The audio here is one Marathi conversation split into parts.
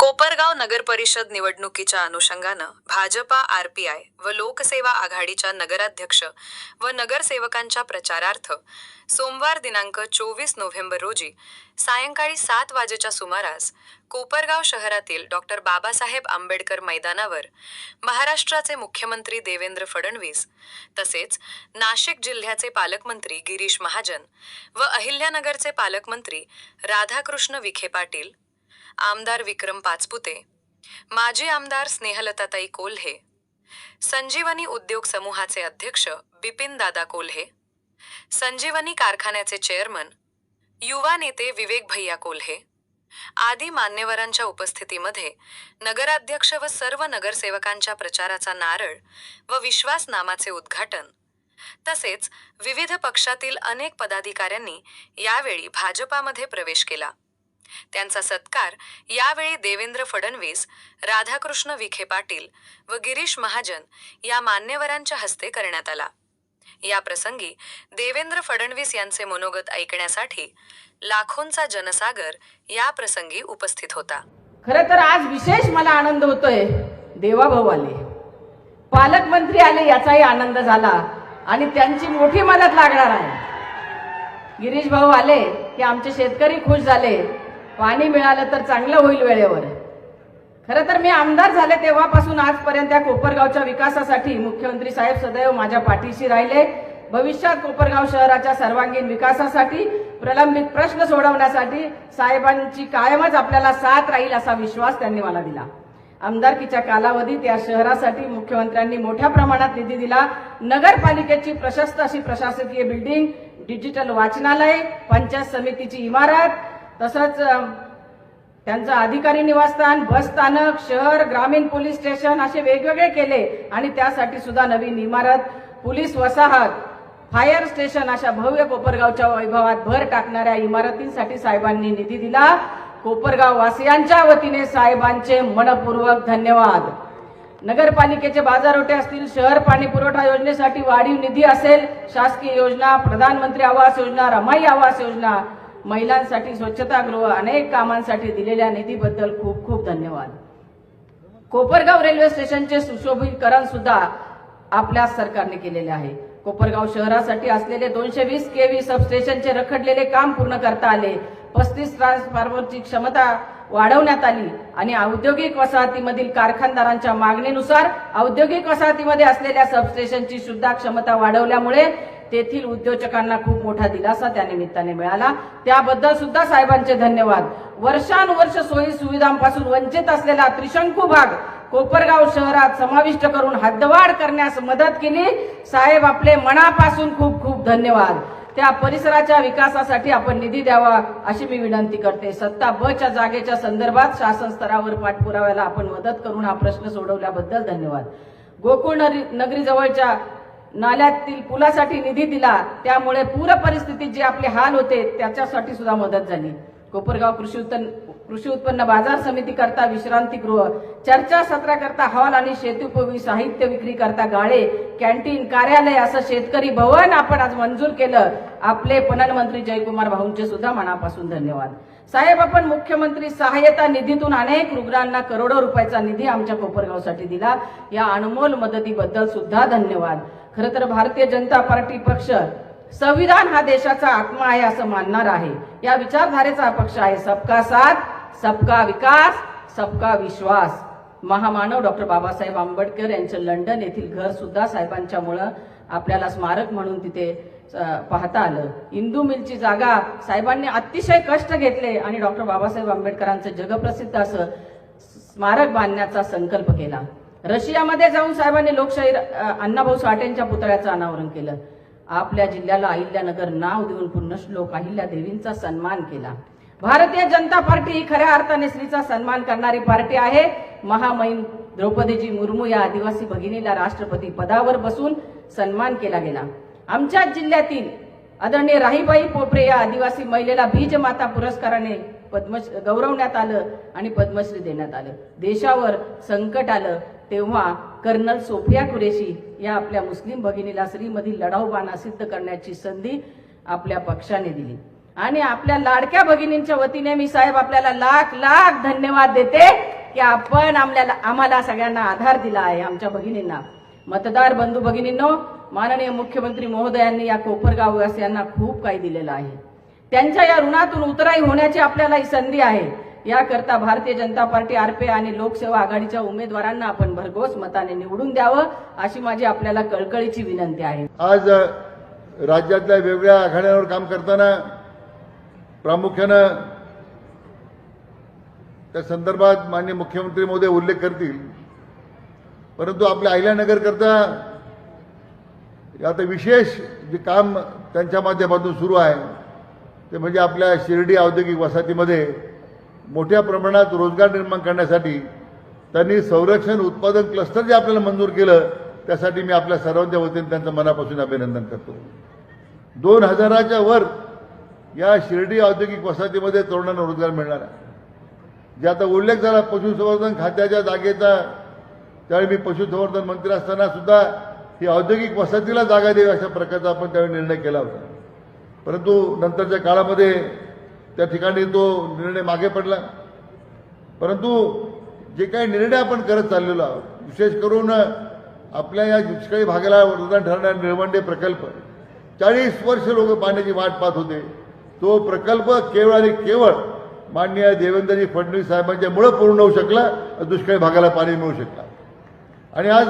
कोपरगाव नगर परिषद निवडणुकीच्या अनुषंगानं भाजपा आरपीआय व लोकसेवा आघाडीच्या नगराध्यक्ष व नगरसेवकांच्या प्रचारार्थ सोमवार दिनांक चोवीस नोव्हेंबर रोजी सायंकाळी सात वाजेच्या सुमारास कोपरगाव शहरातील डॉक्टर बाबासाहेब आंबेडकर मैदानावर महाराष्ट्राचे मुख्यमंत्री देवेंद्र फडणवीस तसेच नाशिक जिल्ह्याचे पालकमंत्री गिरीश महाजन व अहिल्यानगरचे पालकमंत्री राधाकृष्ण विखे पाटील आमदार विक्रम पाचपुते माजी आमदार स्नेहलताताई कोल्हे संजीवनी उद्योग समूहाचे अध्यक्ष बिपिन दादा कोल्हे संजीवनी कारखान्याचे चेअरमन युवा नेते विवेक भैया कोल्हे आदी मान्यवरांच्या उपस्थितीमध्ये नगराध्यक्ष व सर्व नगरसेवकांच्या प्रचाराचा नारळ व विश्वास नामाचे उद्घाटन तसेच विविध पक्षातील अनेक पदाधिकाऱ्यांनी यावेळी भाजपामध्ये प्रवेश केला. त्यांचा सत्कार यावेळी देवेंद्र फडणवीस राधाकृष्ण विखे पाटील व गिरीश महाजन या मान्यवरांच्या हस्ते करण्यात आला. या प्रसंगी देवेंद्र फडणवीस यांचे मनोगत ऐकण्यासाठी लाखोंचा जनसागर या प्रसंगी उपस्थित होता. खरं तर आज विशेष मला आनंद होतोय देवाभाऊ आले पालकमंत्री आले याचाही आनंद झाला आणि त्यांची मोठी मदत लागणार आहे. गिरीश भाऊ आले की आमचे शेतकरी खुश झाले पाणी मिळालं तर चांगलं होईल वेळेवर. खरं तर मी आमदार झाले तेव्हापासून आजपर्यंत त्या कोपरगावच्या विकासासाठी मुख्यमंत्री साहेब सदैव माझ्या पाठीशी राहिले. भविष्यात कोपरगाव शहराच्या सर्वांगीण विकासासाठी प्रलंबित प्रश्न सोडवण्यासाठी साहेबांची कायमच आपल्याला साथ राहील असा विश्वास त्यांनी मला दिला. आमदारकीच्या कालावधीत या शहरासाठी मुख्यमंत्र्यांनी मोठ्या प्रमाणात निधी दिला. नगरपालिकेची प्रशस्त अशी प्रशासकीय बिल्डिंग डिजिटल वाचनालय पंचायत समितीची इमारत तसंच त्यांचं अधिकारी निवासस्थान बस स्थानक शहर ग्रामीण पोलीस स्टेशन असे वेगवेगळे केले आणि त्यासाठी सुद्धा नवीन इमारत पोलीस वसाहत फायर स्टेशन अशा भव्य कोपरगावच्या वैभवात भर टाकणाऱ्या इमारतींसाठी साहेबांनी निधी दिला. कोपरगाव वासियांच्या वतीने साहेबांचे मनपूर्वक धन्यवाद. नगरपालिकेचे बाजारोटे असतील शहर पाणी पुरवठा योजनेसाठी वाढीव निधी असेल शासकीय योजना प्रधानमंत्री आवास योजना रमाई आवास योजना महिलांसाठी स्वच्छतागृह अनेक कामांसाठी दिलेल्या निधीबद्दल खूप खूप धन्यवाद. कोपरगाव रेल्वे स्टेशनचे सुशोभीकरण सुद्धा आपल्या सरकारने केलेले आहे. कोपरगाव शहरासाठी असलेले दोनशे वीस केव्ही सबस्टेशनचे रखडलेले काम पूर्ण करता आले. पस्तीस ट्रान्सफॉर्मरची क्षमता वाढवण्यात आली आणि औद्योगिक वसाहतीमधील कारखानदारांच्या मागणीनुसार औद्योगिक वसाहतीमध्ये असलेल्या सबस्टेशनची सुद्धा क्षमता वाढवल्यामुळे तेथील उद्योजकांना खूप मोठा दिलासा त्या निमित्ताने मिळाला. त्याबद्दल सुद्धा साहेबांचे धन्यवाद. वर्षानुवर्ष सोयी सुविधांपासून वंचित असलेला त्रिशंकू भाग कोपरगाव शहरात समाविष्ट करून हद्दवाढ करण्यास मदत केली. साहेब आपले मनापासून खूप खूप धन्यवाद. त्या परिसराच्या विकासासाठी आपण निधी द्यावा अशी मी विनंती करते. सत्ता ब च्या जागेच्या संदर्भात शासन स्तरावर पाठपुराव्याला आपण मदत करून हा प्रश्न सोडवल्याबद्दल धन्यवाद. गोकुळ नगरी नगरीजवळच्या नाल्यातील पुलासाठी निधी दिला त्यामुळे पूर परिस्थितीत जे आपले हाल होते त्याच्यासाठी सुद्धा मदत झाली. कोपरगाव कृषी उत्पन्न कृषी उत्पन्न बाजार समिती करता विश्रांतीगृह चर्चा सत्राकरता हॉल आणि शेतीउपयोगी साहित्य विक्री करता गाळे कॅन्टीन कार्यालय असं शेतकरी भवन आपण आज मंजूर केलं. आपले पणन मंत्री जयकुमार भाऊंचे सुद्धा मनापासून धन्यवाद. साहेब आपण मुख्यमंत्री सहाय्यता निधीतून अनेक रुग्णांना करोडो रुपयाचा निधी आमच्या कोपरगावसाठी दिला. या अनमोल मदतीबद्दल सुद्धा धन्यवाद. खरं तर भारतीय जनता पार्टी पक्ष संविधान हा देशाचा आत्मा आहे असं मानणार आहे. या विचारधारेचा पक्ष आहे सबका साथ सबका विकास सबका विश्वास. महामानव डॉक्टर बाबासाहेब आंबेडकर यांचं लंडन येथील घर सुद्धा साहेबांच्यामुळं आपल्याला स्मारक म्हणून तिथे पाहता आलं. इंदू मिलची जागा साहेबांनी अतिशय कष्ट घेतले आणि डॉक्टर बाबासाहेब आंबेडकरांचं जगप्रसिद्ध असं स्मारक बांधण्याचा संकल्प केला. रशियामध्ये जाऊन साहेबांनी लोकशाही अण्णाभाऊ साठेंच्या पुतळ्याचं अनावरण केलं. आपल्या जिल्ह्याला अहिल्यानगर नाव देऊन पुण्यश्लोक अहिल्या देवींचा सन्मान केला. भारतीय जनता पार्टी ही खऱ्या अर्थाने स्त्रीचा सन्मान करणारी पार्टी आहे. महामहिम द्रौपदीजी मुर्मू या आदिवासी भगिनीला राष्ट्रपती पदावर बसून सन्मान केला गेला. आमच्या जिल्ह्यातील आदरणीय राहीबाई पोपरे या आदिवासी महिलेला बीज माता पुरस्काराने पद्मश्री गौरवण्यात आलं आणि पद्मश्री देण्यात आलं. देशावर संकट आलं. तेव्हा कर्नल सोफिया कुरेशी या आपल्या मुस्लिम भगिनीला श्रीमधील लढाऊ बाणा सिद्ध करण्याची संधी आपल्या पक्षाने दिली. आणि आपल्या लाडक्या भगिनींच्या वतीने मी साहेब आपल्याला लाख लाख धन्यवाद देते की आपण आम्हाला आम्हाला सगळ्यांना आधार दिला आहे आमच्या भगिनींना. मतदार बंधू भगिनींनो माननीय मुख्यमंत्री महोदयांनी या कोपरगाववासियांना खूप काही दिलेलं आहे. त्यांच्या या ऋणातून उतराई होण्याची आपल्याला ही संधी आहे. याकरता भारतीय जनता पार्टी आरपे आणि लोकसेवा आघाडीच्या उमेदवारांना आपण भरघोस मताने निवडून द्यावं अशी माझी आपल्याला कळकळीची विनंती आहे. आज राज्यातल्या वेगवेगळ्या आघाड्यांवर काम करताना प्रामुख्यानं त्या संदर्भात माननीय मुख्यमंत्री महोदय उल्लेख करतील. परंतु आपल्या अहिल्यानगर करता आता विशेष जे काम त्यांच्या माध्यमातून सुरू आहे ते म्हणजे आपल्या शिर्डी औद्योगिक वसाहतीमध्ये मोठ्या प्रमाणात रोजगार निर्माण करण्यासाठी त्यांनी संरक्षण उत्पादन क्लस्टर जे आपल्याला मंजूर केलं त्यासाठी मी आपल्या सर्वांच्या वतीने त्यांचं मनापासून अभिनंदन करतो. दोन हजाराच्या वर या शिर्डी औद्योगिक वसाहतीमध्ये तरुणांना रोजगार मिळणार आहे. जे आता उल्लेख झाला पशुसंवर्धन खात्याच्या जागेचा त्यावेळी मी पशुसंवर्धन मंत्री असताना सुद्धा ही औद्योगिक वसाहतीला जागा द्यावी अशा प्रकारचा आपण त्यावेळी निर्णय केला होता. परंतु नंतरच्या काळामध्ये त्या ठिकाणी तो निर्णय मागे पडला. परंतु जे काही निर्णय आपण करत चाललेलो आहोत विशेष करून आपल्या या दुष्काळी भागाला वरदान ठरणारा निळवंडे प्रकल्प. चाळीस वर्ष लोक पाण्याची वाट पाहत होते. तो प्रकल्प केवळ आणि केवळ माननीय देवेंद्रजी फडणवीस साहेबांच्यामुळं पूर्ण होऊ शकला दुष्काळी भागाला पाणी मिळू शकला. आणि आज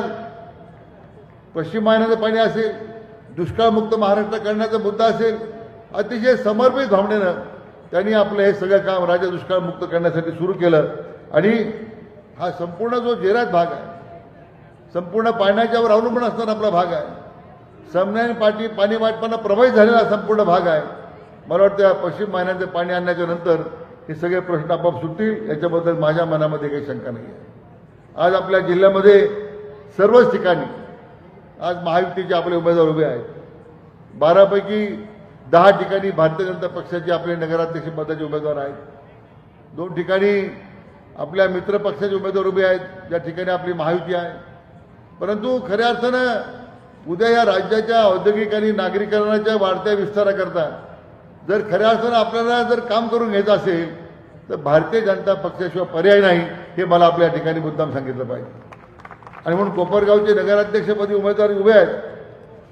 पश्चिम महाराष्ट्राचं पाणी असेल दुष्काळमुक्त महाराष्ट्र करण्याचा मुद्दा असेल अतिशय समर्पित भावनेनं त्यांनी आपलं हे सगळं काम राज्य दुष्काळमुक्त करण्यासाठी सुरू केलं. आणि हा संपूर्ण जो जेरात भाग आहे संपूर्ण पाण्याच्यावर अवलंबून असणारा आपला भाग आहे. समन्याय पाटी पाणी वाटपांना प्रभावित झालेला संपूर्ण भाग आहे. मला वाटतं या पश्चिम महिन्याचं पाणी आणण्याच्या नंतर हे सगळे प्रश्न आपोआप सुटतील. याच्याबद्दल माझ्या मनामध्ये काही शंका नाही आहे आज आपल्या जिल्ह्यामध्ये सर्वच ठिकाणी आज महायुतीचे आपले उमेदवार उभे आहेत. बारापैकी दहा ठिकाणी भारतीय जनता पक्षाचे आपले नगराध्यक्ष पदाचे उमेदवार आहेत. दोन ठिकाणी आपल्या मित्र पक्षाचे उमेदवार उभे आहेत ज्या ठिकाणी आपली महायुती आहे. परंतु खऱ्या अर्थानं उद्या या राज्याच्या औद्योगिक आणि नागरीकरणाच्या वाढत्या विस्ताराकरता जर खऱ्या अर्थानं आपल्याला जर काम करून घ्यायचं असेल तर भारतीय जनता पक्षाशिवाय पर्याय नाही हे मला आपल्या ठिकाणी मुद्दाम सांगितलं पाहिजे. आणि म्हणून कोपरगावचे नगराध्यक्षपदी उमेदवार उभे आहेत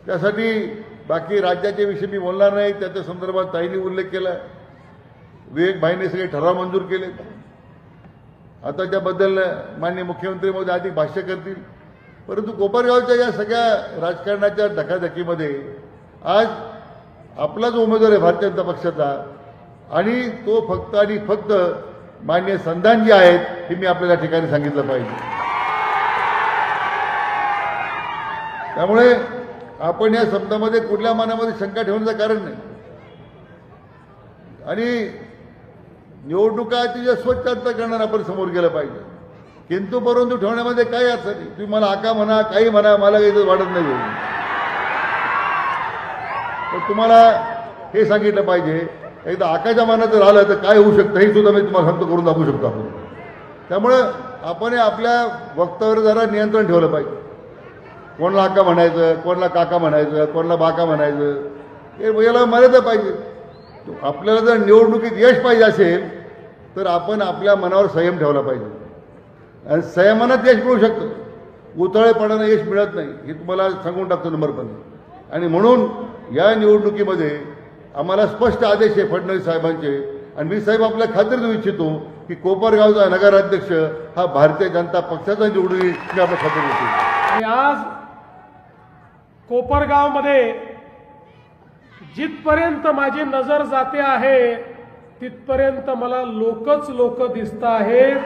त्यासाठी बाकी राज्याच्या विषयी मी बोलणार नाही त्याच्या संदर्भात ताईंनी उल्लेख केला. विवेक भाईने सगळे ठराव मंजूर केले. आता त्याबद्दल माननीय मुख्यमंत्री मोदी अधिक भाष्य करतील. परंतु कोपरगावच्या या सगळ्या राजकारणाच्या धकाधकीमध्ये आज आपला जो उमेदवार आहे भारतीय जनता पक्षाचा. आणि तो फक्त आणि फक्त मान्य संधान जे आहेत हे मी आपल्याला ठिकाणी सांगितलं पाहिजे. त्यामुळे आपण या शब्दामध्ये कुठल्या मनामध्ये शंका ठेवण्याचं कारण नाही. आणि निवडणुका तिच्या स्वच्छ अंतर करणार आपण समोर गेलं पाहिजे. किंतु परंतु ठेवण्यामध्ये काही असं नाही. तुम्ही मला आका म्हणा काही म्हणा मला काही वाटत नाही. तर तुम्हाला हे सांगितलं पाहिजे एकदा आकाच्या मनात जर आलं तर काय होऊ शकतं हे सुद्धा मी तुम्हाला सांगतो करून दाखवू शकतो आपण. त्यामुळं आपण हे आपल्या वक्तावर जरा नियंत्रण ठेवलं पाहिजे. कोणाला अक्का म्हणायचं कोणाला काका म्हणायचं कोणाला बाका म्हणायचं हे याला मर्यादा पाहिजे. आपल्याला जर निवडणुकीत यश पाहिजे असेल तर आपण आपल्या मनावर संयम ठेवला पाहिजे. आणि संयमानात यश मिळू शकतं. उतळेपणानं यश मिळत नाही हे तुम्हाला सांगून टाकतो नंबर पण. आणि म्हणून या निवडणुकीमध्ये आम्हाला स्पष्ट आदेश आहे फडणवीस साहेबांचे आणि मी साहेब आपल्या खात्री देऊ इच्छितो की कोपरगावचा नगराध्यक्ष हा भारतीय जनता पक्षाचा निवडून मी आपल्या खात्री देतो आणि आज कोपरगावमध्ये जिथपर्यंत माझी नजर जाते आहे तिथपर्यंत मला लोकच लोक दिसत आहेत.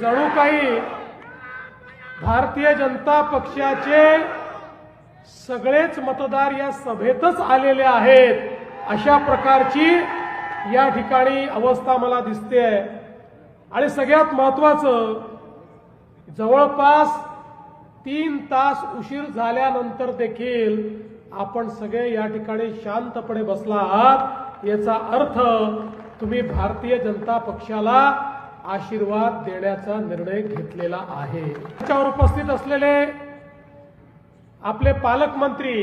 जणू काही भारतीय जनता पक्षाचे सगळेच मतदार या सभेतच आलेले आहेत. अशा प्रकारची या ठिकाणी अवस्था मला दिसते आहे आणि सगळ्यात महत्वाचं जवळपास तीन तास उशीर झाल्यानंतर देखील आपण सगळे या ठिकाणी शांतपणे बसला आहात याचा अर्थ तुम्ही भारतीय जनता पक्षाला आशीर्वाद देण्याचा निर्णय घेतलेला आहे. त्याच्यावर उपस्थित असलेले आपले पालकमंत्री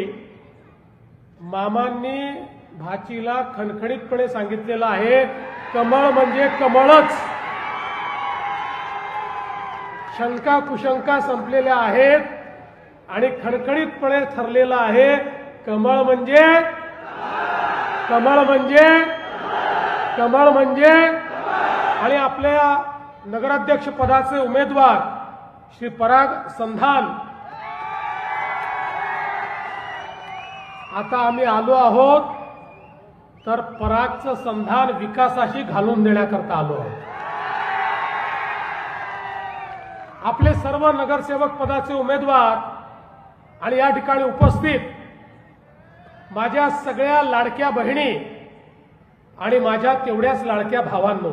मामांनी भाचीला खणखणीतपणे सांगितलेलं आहे कमळ म्हणजे कमळच. शंका कुशंका संपलेल्या आहेत आणि खणखणीतपणे ठरलेलं आहे कमळ म्हणजे? कमळ म्हणजे? कमळ म्हणजे? आणि आपल्या नगराध्यक्ष पदाचे उमेदवार श्री पराग संधान. आता आम्ही आलो आहोत तर परागचं संधान विकासाशी घालून देण्याकरता आलो आहोत. आपले सर्व नगरसेवक पदाचे उमेदवार आणि या ठिकाणी उपस्थित माझ्या सगळ्या लाडक्या बहिणी आणि माझ्या तेवढ्याच लाडक्या भावांनो.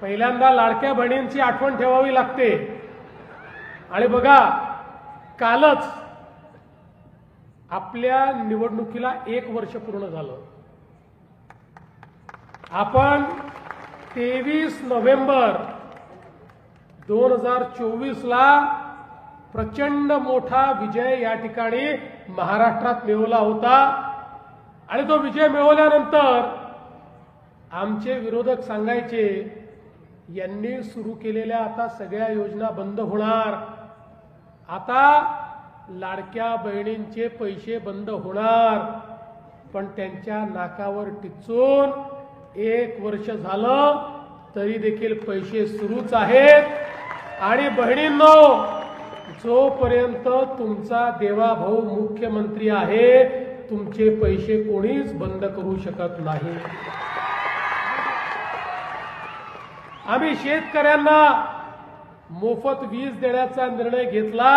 पहिल्यांदा लाडक्या बहिणींची आठवण ठेवावी लागते. आणि बघा कालच आपल्या निवडणुकीला एक वर्ष पूर्ण झालं. आपण तेवीस नोव्हेंबर दोन हजार चोवीसला प्रचंड मोठा विजय या ठिकाणी महाराष्ट्रात मिळवला होता. आणि तो विजय मिळवल्यानंतर आमचे विरोधक सांगायचे यांनी सुरू केलेल्या आता सगळ्या योजना बंद होणार. आता लाडक्या बहिणींचे पैसे बंद होणार. पण त्यांच्या नाकावर टिचून एक वर्ष झालं तरी देखील पैसे सुरूच आहेत. आणि बहिणींनो जोपर्यंत तुमचा देवाभाऊ मुख्यमंत्री आहे तुमचे पैसे कोणीच बंद करू शकत नाही. आम्ही शेतकऱ्यांना मोफत वीज देण्याचा निर्णय घेतला.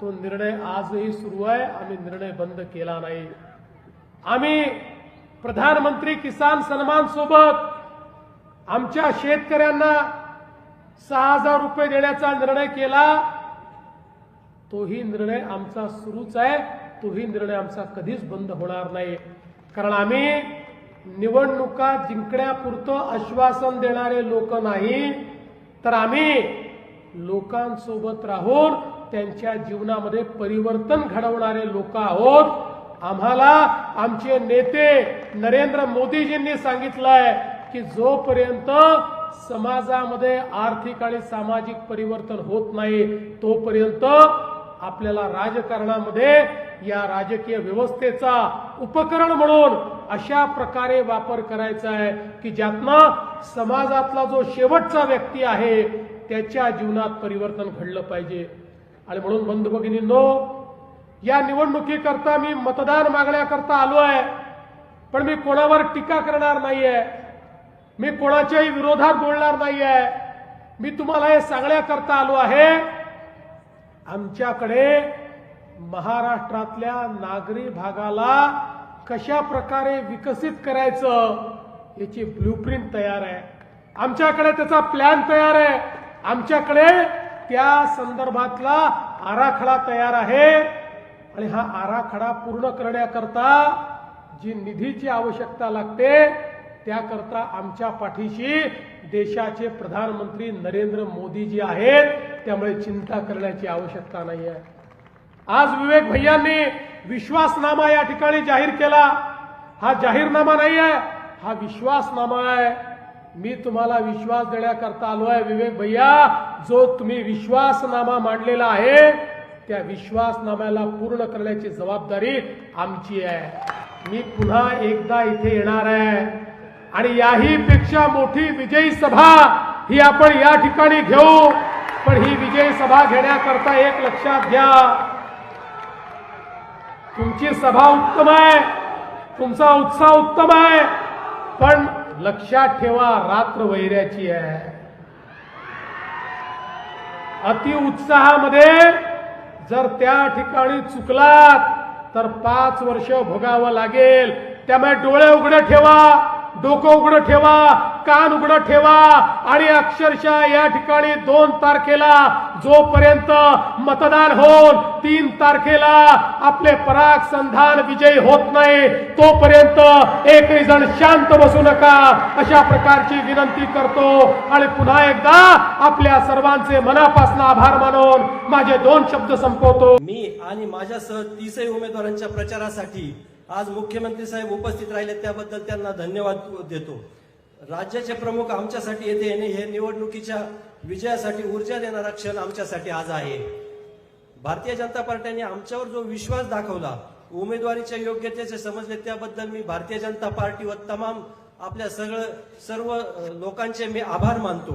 तो निर्णय आजही सुरू आहे. आम्ही निर्णय बंद केला नाही. आम्ही प्रधानमंत्री किसान सन्मान सोबत आमच्या शेतकऱ्यांना सहा हजार रुपये देण्याचा निर्णय केला. तोही निर्णय आमचा सुरूच आहे. तोही निर्णय आमचा कधीच बंद होणार नाही. कारण आम्ही निवडणुका जिंकण्यापुरतं आश्वासन देणारे लोक नाही. तर आम्ही लोकांसोबत राहून त्यांच्या जीवनामध्ये परिवर्तन घडवणारे लोक आहोत. आम्हाला आमचे नेते नरेंद्र मोदीजींनी सांगितलंय की जोपर्यंत समाजामध्ये आर्थिक आणि सामाजिक परिवर्तन होत नाही तोपर्यंत आपल्याला राजकारणामध्ये या राजकीय व्यवस्थेचा उपकरण म्हणून अशा प्रकारे वापर करायचा आहे की ज्यातनं समाजातला जो शेवटचा व्यक्ती आहे त्याच्या जीवनात परिवर्तन घडलं पाहिजे. आणि म्हणून बंधू भगिनींनो या निवडणुकीकरता मी मतदान मागण्याकरता आलो आहे. पण मी कोणावर टीका करणार नाहीये. मी कोणाच्याही विरोधात बोलणार नाहीये. मी तुम्हाला हे सांगण्याकरता आलो आहे. आमच्याकडे महाराष्ट्रातल्या नागरी भागाला कशा प्रकारे विकसित करायचं याची ब्लूप्रिंट तयार आहे. आमच्याकडे त्याचा प्लॅन तयार आहे. आमच्याकडे त्या संदर्भातला आराखडा तयार आहे. आणि हा आराखडा पूर्ण करण्याकरता जी निधीची आवश्यकता लागते त्याकरता आमच्या पाठीशी देशाचे प्रधानमंत्री नरेंद्र मोदीजी आहेत. त्यामुळे चिंता करण्याची आवश्यकता नाही आहे आज विवेक भैयांनी विश्वासनामा या ठिकाणी जाहीर केला. हा जाहीरनामा नाही आहे हा विश्वासनामा आहे. मी तुम्हाला विश्वास देण्याकरता आलो आहे विवेक भैया. जो तुम्ही विश्वासनामा मांडलेला आहे त्या विश्वासनाम्याला पूर्ण करण्याची जबाबदारी आमची आहे. मी पुन्हा एकदा इथे येणार आहे. आणि याही पेक्षा मोठी विजयी सभा ही आपण या ठिकाणी घेऊ. पण ही विजयी सभा घेण्याकरता एक लक्षात घ्या. तुमची सभा उत्तम आहे. तुमचा उत्साह उत्तम आहे. पण लक्षात ठेवा रात्र वैऱ्याची आहे. अति उत्साहामध्ये जर त्या ठिकाणी चुकलात तर पाच वर्ष भोगावं लागेल. त्यामुळे डोळे उघडे ठेवा डोकं उघडं ठेवा. कान उघड ठेवा आणि अक्षरशः या ठिकाणी दोन तारखेला जोपर्यंत मतदान होऊन तीन तारखेला आपले पराग संधान विजयी होत नाही तोपर्यंत एकही जण शांत बसू नका. अशा प्रकारची विनंती करतो आणि पुन्हा एकदा आपल्या सर्वांचे मनापासून आभार मानून माझे दोन शब्द संपवतो. मी आणि माझ्यासह तीसही उमेदवारांच्या प्रचारासाठी आज मुख्यमंत्री साहेब उपस्थित राहिले त्याबद्दल त्यांना धन्यवाद देतो. राज्याचे प्रमुख आमच्यासाठी येथे येणे हे निवडणुकीच्या विजयासाठी ऊर्जा देणारा क्षण आमच्यासाठी आज आहे. भारतीय जनता पार्टीने आमच्यावर जो विश्वास दाखवला उमेदवारीच्या योग्यतेचे समजले त्याबद्दल मी भारतीय जनता पार्टी व तमाम आपल्या सगळं सर्व लोकांचे मी आभार मानतो.